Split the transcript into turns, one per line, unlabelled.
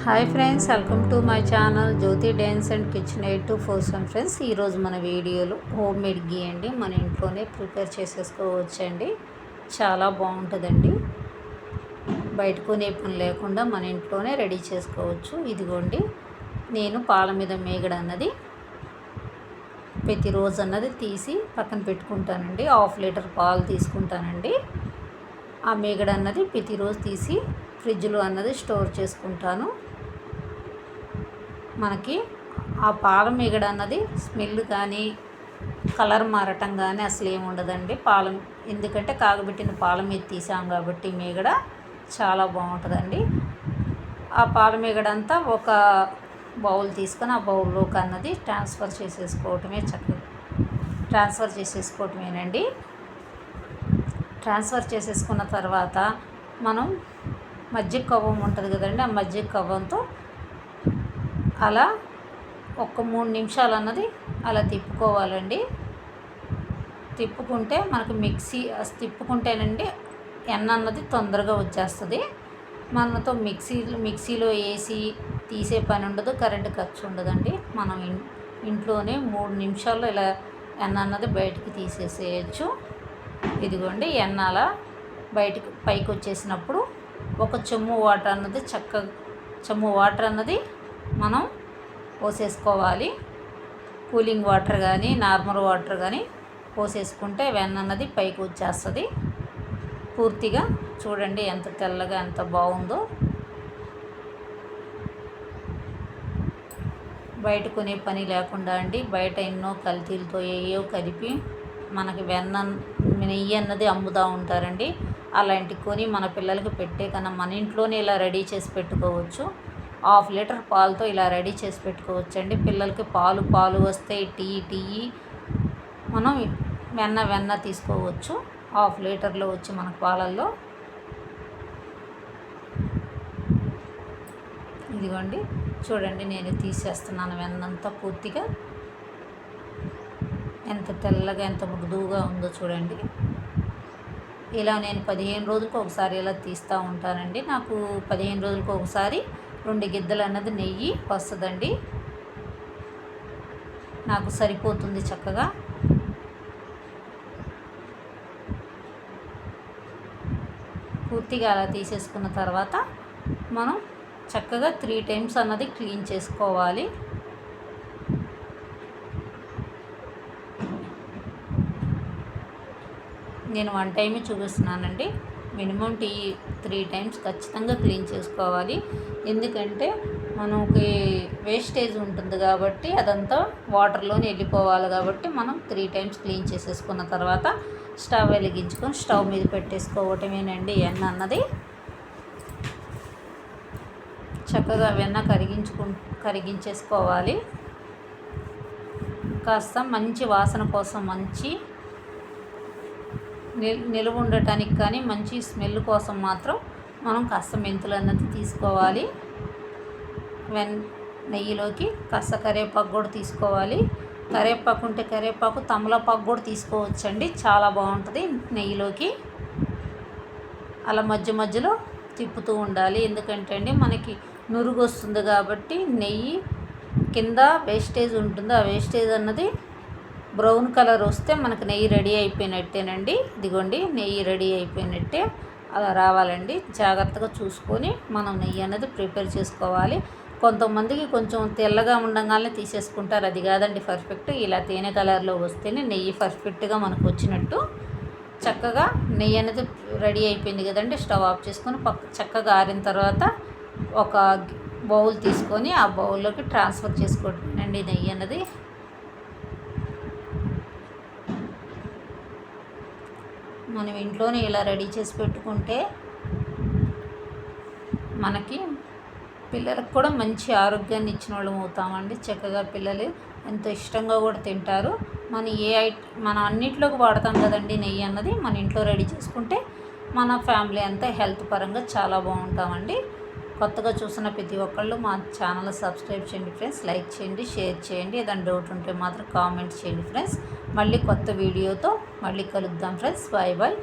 Hi friends welcome to my channel Jyothi dance and kitchen eight two four seven friends ఈరోజు మన వీడియోలో home made గీ అండి. మన ఇంట్లోనే ప్రిపేర్ చేసేసుకోవచ్చండి. చాలా బాగుంటుందండి. బయట కొనే పని లేకుండా మన ఇంట్లోనే రెడీ చేసుకోవచ్చు. ఇదిగోండి నేను పాల మీద మేగడ అన్నది ప్రతిరోజు అన్నది తీసి పక్కన పెట్టుకుంటానండి. హాఫ్ లీటర్ పాలు తీసుకుంటానండి. ఆ మేగడ అన్నది ప్రతిరోజు తీసి ఫ్రిడ్జ్లో అన్నది స్టోర్ చేసుకుంటాను. మనకి ఆ పాల మీగడ అన్నది స్మెల్ కానీ కలర్ మారటం కానీ అసలు ఏమి ఉండదండి పాల. ఎందుకంటే కాగబెట్టిన పాల మీద తీసాం కాబట్టి మీగడ చాలా బాగుంటుందండి. ఆ పాల మీగడ అంతా ఒక బౌల్ తీసుకొని ఆ బౌల్లోకి అన్నది ట్రాన్స్ఫర్ చేసేసుకోవటమే చక్కగా. ట్రాన్స్ఫర్ చేసేసుకోవటమేనండి. ట్రాన్స్ఫర్ చేసేసుకున్న తర్వాత మనం మజ్జిగ కవ్వం ఉంటుంది కదండి ఆ మజ్జిగ కవ్వంతో అలా ఒక మూడు నిమిషాలు అన్నది అలా తిప్పుకోవాలండి. తిప్పుకుంటే మనకు మిక్సీ తిప్పుకుంటేనండి ఎన్న అన్నది తొందరగా వచ్చేస్తుంది. మనతో మిక్సీ మిక్సీలో వేసి తీసే పని ఉండదు కరెంటు ఖర్చు ఉండదండి. మనం ఇంట్లోనే మూడు నిమిషాల్లో ఇలా ఎన్న అన్నది బయటికి తీసేసేయచ్చు. ఇదిగోండి ఎన్నాల అలా బయటికి పైకి వచ్చేసినప్పుడు ఒక చెమ్ము వాటర్ అన్నది చక్కగా చెమ్ము వాటర్ అన్నది మనం పోసేసుకోవాలి. కూలింగ్ వాటర్ కానీ నార్మల్ వాటర్ కానీ పోసేసుకుంటే వెన్న అన్నది పైకి వచ్చేస్తుంది. పూర్తిగా చూడండి ఎంత తెల్లగా ఎంత బాగుందో. బయట కొనే పని లేకుండా అండి బయట ఎన్నో కల్తీలతో ఏయో కలిపి మనకి వెన్న నెయ్యి అన్నది అమ్ముతూ ఉంటారండి. అలాంటి కొని మన పిల్లలకి పెట్టే కన్నా మన ఇంట్లోనే ఇలా రెడీ చేసి పెట్టుకోవచ్చు. హాఫ్ లీటర్ పాలతో ఇలా రెడీ చేసి పెట్టుకోవచ్చు అండి పిల్లలకి పాలు పాలు వస్తాయి టీ టీ మనం వెన్న వెన్న తీసుకోవచ్చు. హాఫ్ లీటర్లో వచ్చి మన పాలల్లో. ఇదిగోండి చూడండి నేను తీసేస్తున్నాను వెన్నంతా పూర్తిగా. ఎంత తెల్లగా ఎంత మృదువుగా ఉందో చూడండి. ఇలా నేను పదిహేను రోజులకు ఒకసారి ఇలా తీస్తూ ఉంటానండి. నాకు పదిహేను రోజులకు ఒకసారి రెండు గిద్దలు అన్నది నెయ్యి వస్తుందండి. నాకు సరిపోతుంది చక్కగా. పూర్తిగా అలా తీసేసుకున్న తర్వాత మనం చక్కగా త్రీ టైమ్స్ అన్నది క్లీన్ చేసుకోవాలి. నేను వన్ టైమే చూపిస్తున్నానండి. మినిమం టీ త్రీ టైమ్స్ ఖచ్చితంగా క్లీన్ చేసుకోవాలి. ఎందుకంటే మనకి వేస్టేజ్ ఉంటుంది కాబట్టి అదంతా వాటర్లోనే వెళ్ళిపోవాలి కాబట్టి మనం త్రీ టైమ్స్ క్లీన్ చేసేసుకున్న తర్వాత స్టవ్ వెలిగించుకొని స్టవ్ మీద పెట్టేసుకోవటమేనండి ఎన్న అన్నది చక్కగా వెన్న కరిగించుకు కరిగించేసుకోవాలి. కాస్త మంచి వాసన కోసం మంచి నిలువ ఉండటానికి కానీ మంచి స్మెల్ కోసం మాత్రం మనం కాస్త మెంతులు అన్నది తీసుకోవాలి. వెన్ నెయ్యిలోకి కాస్త కరివేపాకు కూడా తీసుకోవాలి. కరివేపాకు ఉంటే కరివేపాకు తమలపాకు కూడా తీసుకోవచ్చండి. చాలా బాగుంటుంది నెయ్యిలోకి. అలా మధ్య మధ్యలో తిప్పుతూ ఉండాలి. ఎందుకంటే అండి మనకి నురుగు వస్తుంది కాబట్టి నెయ్యి కింద వేస్టేజ్ ఉంటుంది. ఆ వేస్టేజ్ అన్నది బ్రౌన్ కలర్ వస్తే మనకు నెయ్యి రెడీ అయిపోయినట్టేనండి. ఇదిగోండి నెయ్యి రెడీ అయిపోయినట్టే అలా రావాలండి. జాగ్రత్తగా చూసుకొని మనం నెయ్యి అనేది ప్రిపేర్ చేసుకోవాలి. కొంతమందికి కొంచెం తెల్లగా ఉండగానే తీసేసుకుంటారు. అది కాదండి పర్ఫెక్ట్. ఇలా తేనె కలర్లో వస్తేనే నెయ్యి పర్ఫెక్ట్గా మనకు వచ్చినట్టు చక్కగా నెయ్యి అనేది రెడీ అయిపోయింది కదండి. స్టవ్ ఆఫ్ చేసుకొని పక్క చక్కగా ఆరిన తర్వాత ఒక బౌల్ తీసుకొని ఆ బౌల్లోకి ట్రాన్స్ఫర్ చేసుకోండి నెయ్యి అన్నది మనం ఇంట్లోనే ఇలా రెడీ చేసి పెట్టుకుంటే మనకి పిల్లలకు కూడా మంచి ఆరోగ్యాన్ని ఇచ్చిన వాళ్ళం అవుతామండి. చక్కగా పిల్లలు ఎంతో ఇష్టంగా కూడా తింటారు. మన ఏ ఐట్ మనం అన్నిట్లోకి వాడతాం కదండి నెయ్యి అన్నది. మన ఇంట్లో రెడీ చేసుకుంటే మన ఫ్యామిలీ అంతా హెల్త్ పరంగా చాలా బాగుంటామండి. కొత్తగా చూసిన ప్రతి ఒక్కళ్ళు మా ఛానల్ సబ్స్క్రైబ్ చేయండి ఫ్రెండ్స్ లైక్ చేయండి షేర్ చేయండి. ఏదైనా డౌట్ ఉంటే మాత్రం కామెంట్ చేయండి ఫ్రెండ్స్. మళ్ళీ కొత్త వీడియోతో మళ్ళీ కలుద్దాం ఫ్రెండ్స్. Bye bye.